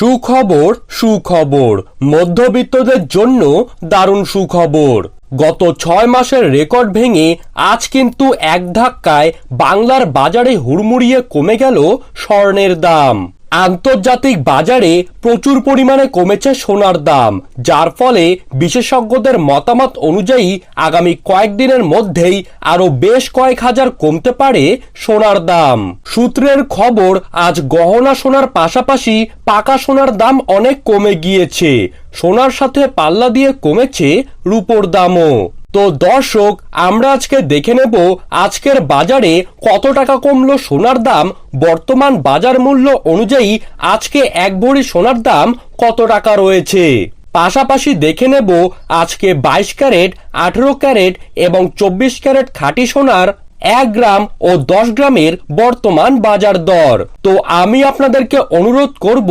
সুখবর সুখবর। মধ্যবিত্তদের জন্য দারুণ সুখবর। গত ছয় মাসের রেকর্ড ভেঙে আজ কিন্তু এক ধাক্কায় বাংলার বাজারে হুড়মুড়িয়ে কমে গেল স্বর্ণের দাম। আন্তর্জাতিক বাজারে প্রচুর পরিমাণে কমেছে সোনার দাম, যার ফলে বিশেষজ্ঞদের মতামত অনুযায়ী আগামী কয়েকদিনের মধ্যেই আরও বেশ কয়েক হাজার কমতে পারে সোনার দাম। সূত্রের খবর, আজ গহনা সোনার পাশাপাশি পাকা সোনার দাম অনেক কমে গিয়েছে। সোনার সাথে পাল্লা দিয়ে কমেছে রূপোর দামও। তো দর্শক, আমরা আজকে দেখে নেব আজকের বাজারে কত টাকা কমলো সোনার দাম, বর্তমান বাজার মূল্য অনুযায়ী আজকে এক ভরি সোনার দাম কত টাকা রয়েছে। পাশাপাশি দেখে নেব আজকে বাইশ ক্যারেট, আঠেরো ক্যারেট এবং চব্বিশ ক্যারেট খাঁটি সোনার এক গ্রাম ও দশ গ্রামের বর্তমান বাজার দর। তো আমি আপনাদেরকে অনুরোধ করব,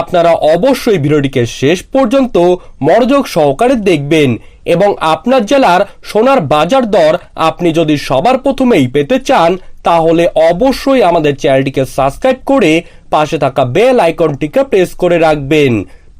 আপনারা অবশ্যই ভিডিওটিকে শেষ পর্যন্ত মনোযোগ সহকারে দেখবেন এবং আপনার জেলার সোনার বাজার দর আপনি যদি সবার প্রথমেই পেতে চান, তাহলে অবশ্যই আমাদের চ্যানেলটিকে সাবস্ক্রাইব করে পাশে থাকা বেল আইকনটিকে প্রেস করে রাখবেন।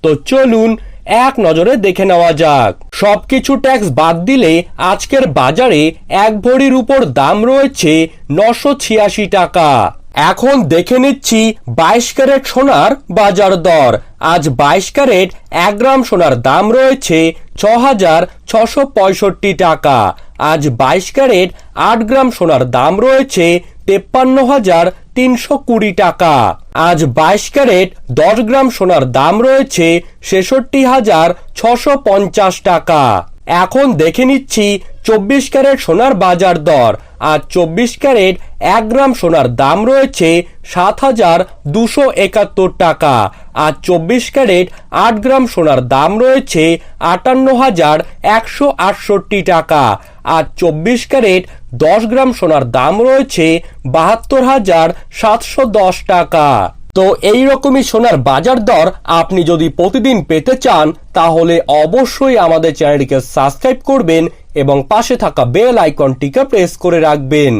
তো চলুন এক নজরে দেখে নেওয়া যাক। সবকিছু ট্যাক্স বাদ দিলে আজকের বাজারে এক ভরির উপর দাম রয়েছে নশো ছিয়াশি টাকা। এখন দেখে নিচ্ছি বাইশ ক্যারেট সোনার বাজার দর। আজ বাইশ ক্যারেট এক গ্রাম সোনার দাম রয়েছে ছ হাজার ছশো পঁয়ষট্টি টাকা। আজ বাইশ ক্যারেট আট গ্রাম সোনার দাম রয়েছে তেপ্পান্ন হাজার তিনশো কুড়ি টাকা। আজ বাইশ ক্যারেট, দশ গ্রাম সোনার দাম রয়েছে ছেষট্টি হাজার ছশো পঞ্চাশ টাকা। এখন দেখে নিচ্ছি চব্বিশ ক্যারেট সোনার বাজার দর। আর চব্বিশ ক্যারেট এক গ্রাম সোনার দাম রয়েছে সাত হাজার দুশো একাত্তর টাকা। আর চব্বিশ ক্যারেট আট গ্রাম সোনার দাম রয়েছে আটান্ন হাজার একশো আটষট্টি টাকা। আর চব্বিশ ক্যারেট দশ গ্রাম সোনার দাম রয়েছে বাহাত্তর হাজার সাতশো দশ টাকা। তো এই রকমই সোনার বাজার দর আপনি যদি প্রতিদিন পেতে চান, তাহলে অবশ্যই আমাদের চ্যানেলটিকে সাবস্ক্রাইব করবেন এবং পাশে থাকা বেল আইকনটিকে প্রেস করে রাখবেন।